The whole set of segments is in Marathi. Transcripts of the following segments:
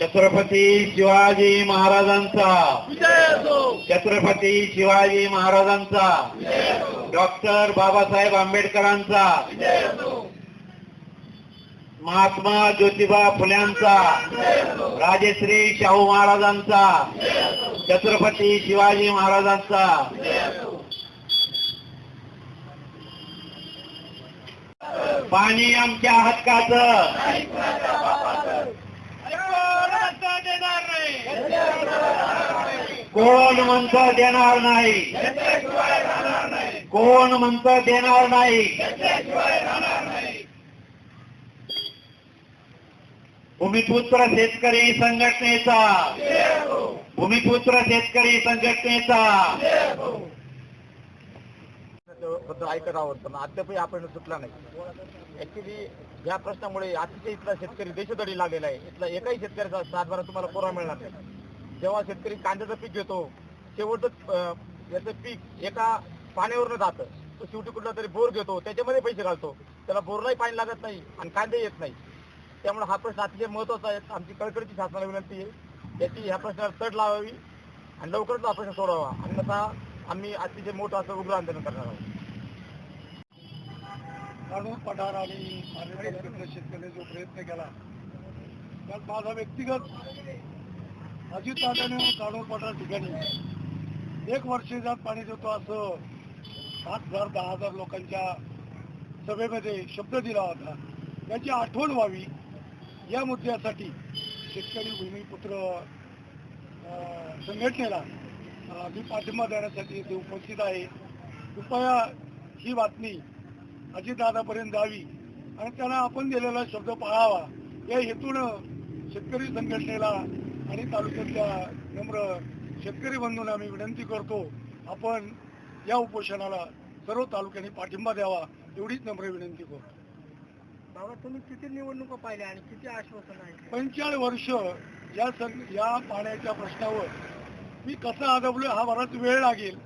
छत्रपती शिवाजी महाराजांचा. छत्रपती शिवाजी महाराजांचा. डॉक्टर बाबासाहेब आंबेडकरांचा. महात्मा ज्योतिबा फुल्यांचा. राजश्री शाहू महाराजांचा. छत्रपती शिवाजी महाराजांचा. पाणी आमच्या हक्काचं देणार नाही कोण म्हणतं देणार नाही? कोण म्हणतं देणार नाही? भूमिपुत्र शेतकरी संघटनेचा. भूमिपुत्र शेतकरी संघटनेचा. बद्दल ऐकत आहोत पण अद्यापही आपण सुटला नाही. ऍक्च्युली या प्रश्नामुळे अतिशय इथला शेतकरी देशोधडी लागलेला आहे. इथला एकाही शेतकऱ्याचा सातबारा तुम्हाला पुरा मिळणार नाही. जेव्हा शेतकरी कांद्याचं पीक घेतो शेवटचं याचं पीक एका पाण्यावरनं जातं. तो शेवटी कुठला तरी बोर घेतो त्याच्यामध्ये पैसे घालतो. त्याला बोरलाही पाणी लागत नाही आणि कांदे येत नाही. त्यामुळे हा प्रश्न अतिशय महत्त्वाचा आहे. आमची कळकळीची शासनाला विनंती आहे. याची ह्या प्रश्नाला तट लावावी आणि लवकरच हा प्रश्न सोडावा अन्यथा आम्ही अतिशय मोठं असं उग्र आंदोलन करणार आहोत. काढून पठार आणि शेतकऱ्यांनी शेतकऱ्याने जो प्रयत्न केला त्यात माझा व्यक्तिगत अजितदादाने काढून पठार ठिकाणी. एक वर्षात पाणी देतो असं सात हजार दहा हजार लोकांच्या सभेमध्ये शब्द दिला होता. त्याची आठवण व्हावी. या मुद्द्यासाठी शेतकरी भूमिपुत्र अं, संघटनेला मी पाठिंबा देण्यासाठी इथे उपस्थित आहे. कृपया ही बातमी अजितदादापर्यंत जावी आणि त्यांना आपण दिलेला शब्द पाळावा. या हेतून शेतकरी संघटनेला आणि तालुक्यातल्या नम्र शेतकरी बंधूंना आम्ही विनंती करतो आपण या उपोषणाला सर्व तालुक्यांनी पाठिंबा द्यावा एवढीच नम्र विनंती करतो. बाबा तुम्ही किती निवडणुका पाहिल्या आणि किती आश्वासन आहे पंचेचाळीस वर्ष या सं या पाण्याच्या प्रश्नावर मी कसं आदबलो हा बराच वेळ लागेल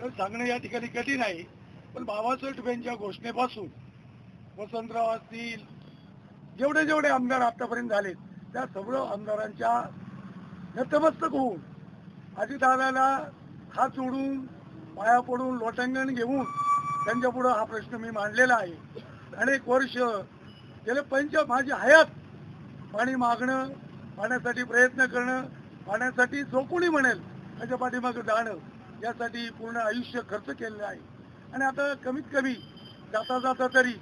तर सांगणं या ठिकाणी कठीण आहे पण बाबासाहेब घोषणेपासून वसंतराव असतील जेवढे जेवढे आमदार आतापर्यंत झालेत त्या सर्व आमदारांच्या नतमस्तक होऊन अजितदादाला हात जोडून पाया पडून लोटांगण घेऊन त्यांच्या पुढं हा प्रश्न मी मांडलेला आहे. अनेक वर्ष गेले पंच माझी हयात पाणी मागणं पाण्यासाठी प्रयत्न करणं पाण्यासाठी जो कोणी म्हणेल त्याच्या पाठीमागं जाणं यासाठी पूर्ण आयुष्य खर्च केलेलं आहे. आणि आता कमीत कमी जाता जाता तरी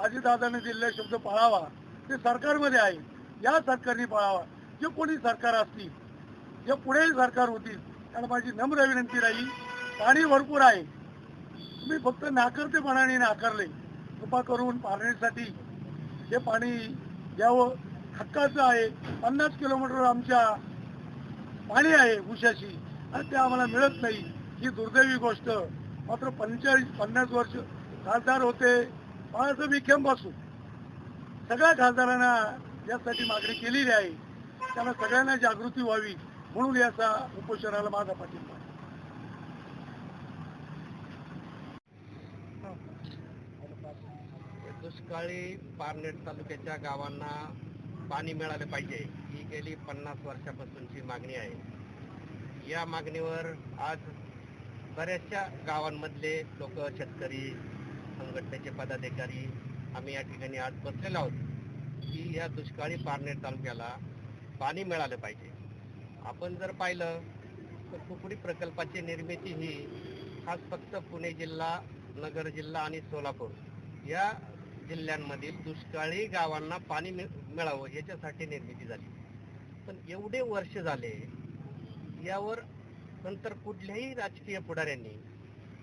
अजितदादाने दिलेला शब्द पाळावा ते सरकारमध्ये आहे. या सरकारने पाळावा. जे कोणी सरकार असतील जे पुढेही सरकार होतील त्याला माझी नम्र विनंती राहील. पाणी भरपूर आहे. तुम्ही फक्त नाकर्तेपणाने नाकारले. कृपा करून पाहण्यासाठी हे पाणी द्यावं हक्काचं आहे. पन्नास किलोमीटर आमच्या पाणी आहे उशाशी आणि ते आम्हाला मिळत नाही. ही दुर्दैवी गोष्ट. मात्र पंचेचाळीस पन्नास वर्ष खासदार होते. बाळासाहेब विखेंपासून. सगळ्या खासदारांना यासाठी मागणी केलेली आहे. त्यांना सगळ्यांना जागृती व्हावी. म्हणून याचा उपोषणाला माझा पाठिंबा दुष्काळी पारनेर तालुक्याच्या गावांना पाणी मिळाले पाहिजे. ही गेली पन्नास वर्षापासूनची मागणी आहे. या मागणीवर आज बऱ्याचशा गावांमधले लोक शेतकरी संघटनेचे पदाधिकारी आम्ही या ठिकाणी आज बसलेलो आहोत की या दुष्काळी पारनेर तालुक्याला पाणी मिळालं पाहिजे. आपण जर पाहिलं तर कुकडी प्रकल्पाची निर्मिती ही खास फक्त पुणे जिल्हा नगर जिल्हा आणि सोलापूर या जिल्ह्यांमधील दुष्काळी गावांना पाणी मिळ- मिळावं याच्यासाठी निर्मिती झाली. पण एवढे वर्ष झाले यावर नंतर कुठल्याही राजकीय पुढाऱ्यांनी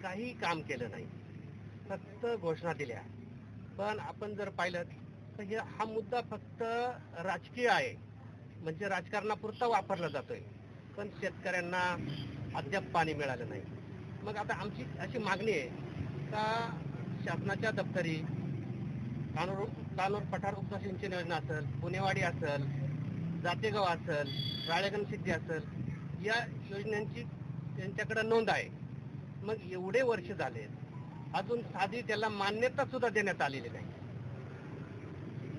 काही काम केलं नाही. फक्त घोषणा दिल्या. पण आपण जर पाहिलं तर हे हा मुद्दा फक्त राजकीय आहे. म्हणजे राजकारणापुरता वापरला जातोय. पण शेतकऱ्यांना अद्याप पाणी मिळालं नाही. मग आता आमची अशी मागणी आहे का शासनाच्या दप्तरी कानूर कानूर पठार उपसा सिंचन योजना असेल पुणेवाडी असेल जातेगाव असेल राळेगण सिद्धी असेल या योजनांची त्यांच्याकडे नोंद आहे. मग एवढे वर्ष झाले अजून साधी त्याला मान्यता सुद्धा देण्यात आलेली नाही.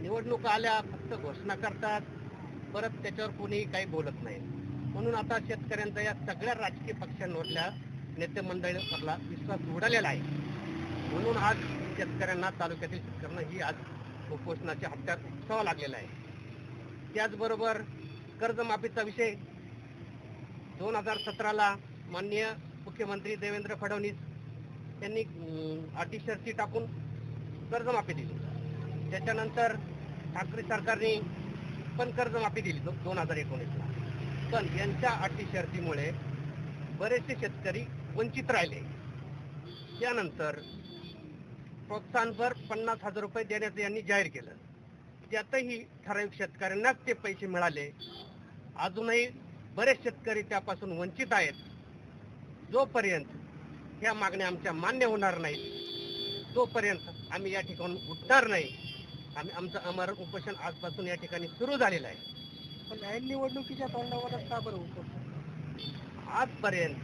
निवडणुका आल्या फक्त घोषणा करतात परत त्याच्यावर कोणीही काही बोलत नाही. म्हणून आता शेतकऱ्यांचा या सगळ्या राजकीय पक्षांवरल्या नेते मंडळीवरला विश्वास उडालेला आहे. म्हणून आज शेतकऱ्यांना तालुक्यातील शेतकऱ्यांना ही आज उपोषणाच्या हप्त्यात उत्साह लागलेला आहे. त्याचबरोबर कर्जमाफीचा विषय. दोन हजार सतराला माननीय मुख्यमंत्री देवेंद्र फडणवीस यांनी अटी शर्ती टाकून कर्जमाफी दिली. त्याच्यानंतर ठाकरे सरकारने पण कर्जमाफी दिली दोन हजार एकोणीसला. पण यांच्या अटी शर्तीमुळे बरेचसे शेतकरी वंचित राहिले. त्यानंतर प्रोत्साहनभर पन्नास हजार रुपये देण्याचं यांनी जाहीर केलं. त्यातही ठराविक शेतकऱ्यांनाच ते पैसे मिळाले. अजूनही बरेच शेतकरी त्यापासून वंचित आहेत. जोपर्यंत ह्या मागण्या आमच्या मान्य होणार नाहीत तोपर्यंत आम्ही या ठिकाणी उठणार नाही. आम्ही आमचं अमर उपोषण आजपासून या ठिकाणी सुरू झालेलं आहे. पण न्याय निवडणुकीच्या तोंडावरच का बरं उपोषण आजपर्यंत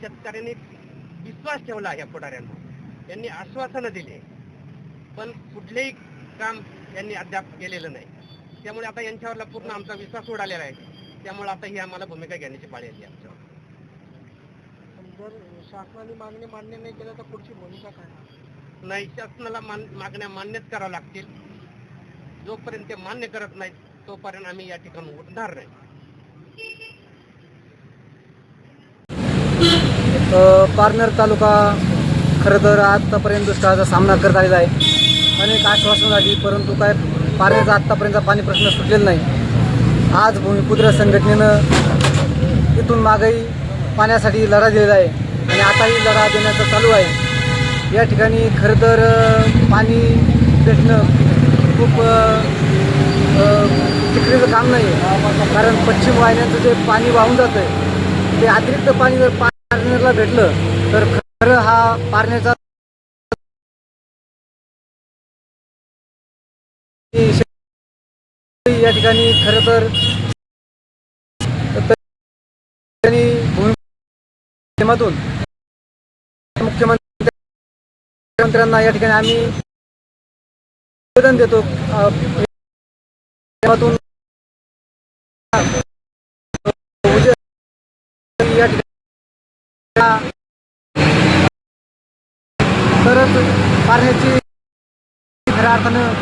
शेतकऱ्यांनी विश्वास ठेवला या पुढाऱ्यांना त्यांनी आश्वासनं दिले. पण कुठलेही काम यांनी अद्याप केलेलं नाही. त्यामुळे आता यांच्यावरला पूर्ण आमचा विश्वास उडालेला आहे. त्यामुळे आता ही आम्हाला भूमिका घेण्याची पाळी आली आमच्यावर. जर शासनाने मागणी मान्य नाही केलं तर पुढची भूमिका काय? नाही शासनाला मागण्या मान्यच कराव्या लागतील. जोपर्यंत ते मान्य करत नाहीत तोपर्यंत आम्ही या ठिकाणी उठणार नाही. पारनेर तालुका खरं तर आत्तापर्यंत दुष्काळाचा सामना करत आलेला आहे. अनेक आश्वासनं झाली परंतु काय पाण्याचा आत्तापर्यंतचा पाणी प्रश्न सुटलेला नाही. आज भूमिपुत्र संघटनेनं इथून मागही पाण्यासाठी लढा दिलेला आहे आणि आताही लढा देण्याचा चालू आहे. या ठिकाणी खरं तर पाणी भेटणं खूप अ, काम नाही आहे कारण पश्चिम वाहिन्यांचं जे पाणी वाहून जातं आहे ते अतिरिक्त पाणी जर पारनेरला भेटलं तर खरं हा पारनेरचा या ठिकाणी खरं तर माध्यमातून मुख्यमंत्र्यांना या ठिकाणी आम्ही निवेदन देतो. तरच पारण्याची खऱ्या अर्थानं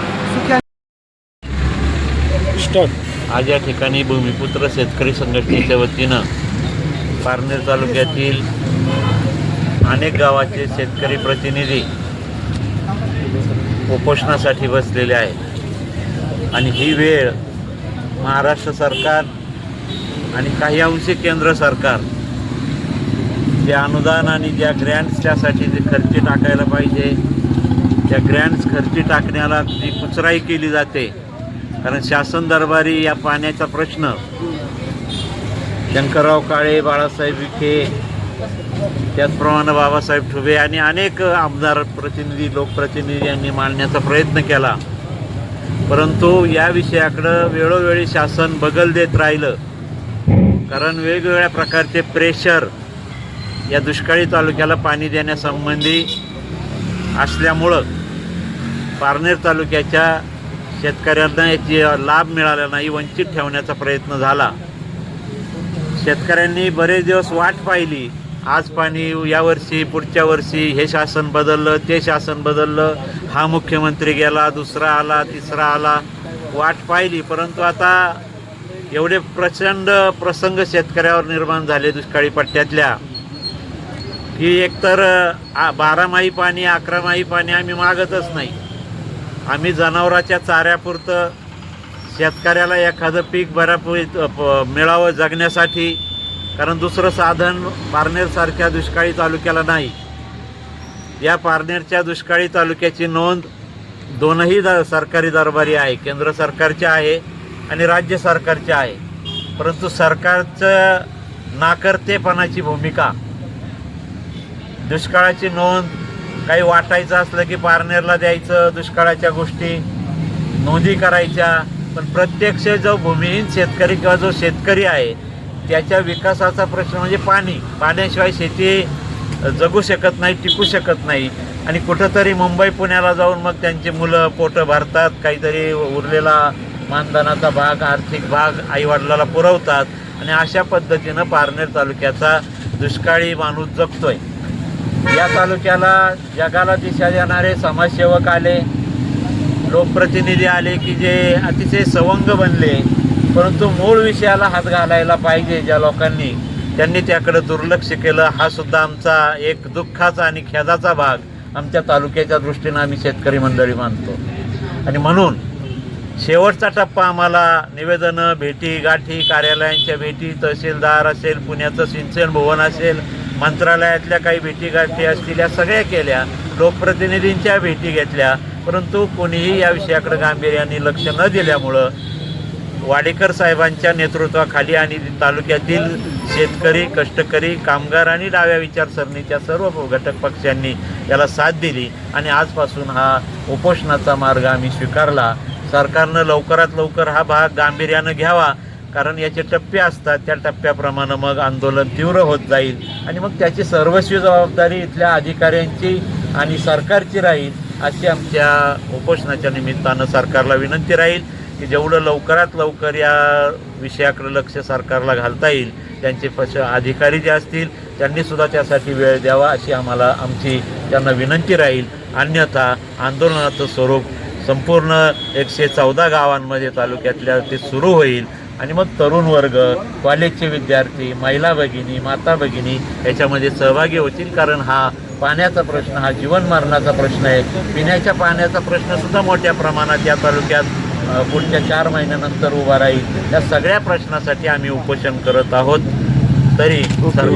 आज या ठिकाणी भूमिपुत्र शेतकरी संघटनेच्या वतीनं पारनेर तालुक्यातील अनेक गावाचे शेतकरी प्रतिनिधी उपोषणासाठी बसलेले आहेत आणि ही वेळ महाराष्ट्र सरकार आणि काही अंशी केंद्र सरकार जे अनुदान आणि ज्या ग्रँड्सच्यासाठी जे खर्ची टाकायला पाहिजे त्या ग्रँट्स खर्ची टाकण्याला जी कुचराई केली जाते कारण शासन दरबारी या पाण्याचा प्रश्न शंकरराव काळे बाळासाहेब विखे त्याचप्रमाणे बाबासाहेब ठुबे आणि अनेक आमदार प्रतिनिधी लोकप्रतिनिधी यांनी मांडण्याचा प्रयत्न केला. परंतु या विषयाकडं वेळोवेळी शासन बगल देत राहिलं. कारण वेगवेगळ्या प्रकारचे प्रेशर या दुष्काळी तालुक्याला पाणी देण्यासंबंधी असल्यामुळं पारनेर तालुक्याच्या शेतकऱ्यांना याची लाभ मिळाला नाही वंचित ठेवण्याचा प्रयत्न झाला. शेतकऱ्यांनी बरेच दिवस वाट पाहिली. आज पाणी यावर्षी पुढच्या वर्षी हे शासन बदललं ते शासन बदललं. हा मुख्यमंत्री गेला दुसरा आला तिसरा आला. वाट पाहिली परंतु आता एवढे प्रचंड प्रसंग शेतकऱ्यावर निर्माण झाले दुष्काळी पट्ट्यातल्या. की एकतर बारामाही पाणी अकरामाही पाणी आम्ही मागतच नाही. आम्ही जनावराच्या चाऱ्यापुरतं शेतकऱ्याला एखादं पीक बऱ्यापुरी प- मिळावं जगण्यासाठी कारण दुसरं साधन पारनेरसारख्या दुष्काळी तालुक्याला नाही. या पारनेरच्या दुष्काळी तालुक्याची नोंद दोनही द सरकारी दरबारी आहे. केंद्र सरकारचे आहे आणि राज्य सरकारचे आहे. परंतु सरकारचं नाकर्तेपणाची भूमिका दुष्काळाची नोंद काही वाटायचं असलं की पारनेरला द्यायचं दुष्काळाच्या गोष्टी नोंदी करायच्या पण प्रत्यक्ष जो भूमिहीन शेतकरी किंवा जो शेतकरी आहे त्याच्या विकासाचा प्रश्न म्हणजे पाणी. पाण्याशिवाय शेती जगू शकत नाही टिकू शकत नाही. आणि कुठंतरी मुंबई पुण्याला जाऊन मग त्यांची मुलं पोटं भरतात. काहीतरी उरलेला मानधनाचा भाग आर्थिक भाग आईवडिलाला पुरवतात. आणि अशा पद्धतीनं पारनेर तालुक्याचा दुष्काळी माणूस जगतोय. या तालुक्याला जगाला दिशा देणारे समाजसेवक आले. लोकप्रतिनिधी आले की जे अतिशय सवंग बनले. परंतु मूळ विषयाला हात घालायला पाहिजे ज्या लोकांनी. त्यांनी त्याकडे दुर्लक्ष केलं. हा सुद्धा आमचा एक दुःखाचा आणि खेदाचा भाग. आमच्या तालुक्याच्या दृष्टीनं आम्ही शेतकरी मंडळी मानतो. आणि म्हणून शेवटचा टप्पा आम्हाला निवेदनं भेटी गाठी कार्यालयांच्या भेटी तहसीलदार असेल पुण्याचं सिंचन भवन असेल मंत्रालयातल्या काही भेटी गाठी असतील या सगळ्या केल्या. लोकप्रतिनिधींच्या भेटी घेतल्या. परंतु कोणीही या विषयाकडे गांभीर्याने लक्ष न दिल्यामुळं वाडेकर साहेबांच्या नेतृत्वाखाली आणि तालुक्यातील शेतकरी कष्टकरी कामगार आणि डाव्या विचारसरणीच्या सर्व घटक पक्षांनी याला साथ दिली आणि आजपासून हा उपोषणाचा मार्ग आम्ही स्वीकारला. सरकारनं लवकरात लवकर हा भाग गांभीर्यानं घ्यावा कारण याचे टप्पे असतात त्या टप्प्याप्रमाणे मग आंदोलन तीव्र होत जाईल आणि मग त्याची सर्वस्वी जबाबदारी इथल्या अधिकाऱ्यांची आणि सरकारची राहील अशी आमच्या उपोषणाच्या निमित्तानं सरकारला विनंती राहील. की जेवढं लवकरात लवकर या विषयाकडे लक्ष सरकारला घालता येईल त्यांचे पश अधिकारी जे असतील त्यांनीसुद्धा त्यासाठी वेळ द्यावा अशी आम्हाला आमची त्यांना विनंती राहील. अन्यथा आंदोलनाचं स्वरूप संपूर्ण एकशे चौदा गावांमध्ये तालुक्यातल्या ते सुरू होईल. आणि मग तरुण वर्ग कॉलेजचे विद्यार्थी महिला भगिनी माता भगिनी याच्यामध्ये सहभागी होतील. कारण हा पाण्याचा प्रश्न हा जीवन मरणाचा प्रश्न आहे. पिण्याच्या पाण्याचा प्रश्नसुद्धा मोठ्या प्रमाणात या तालुक्यात पुढच्या चार महिन्यानंतर उभा राहील. या सगळ्या प्रश्नासाठी आम्ही उपोषण करत आहोत. तरी सरकार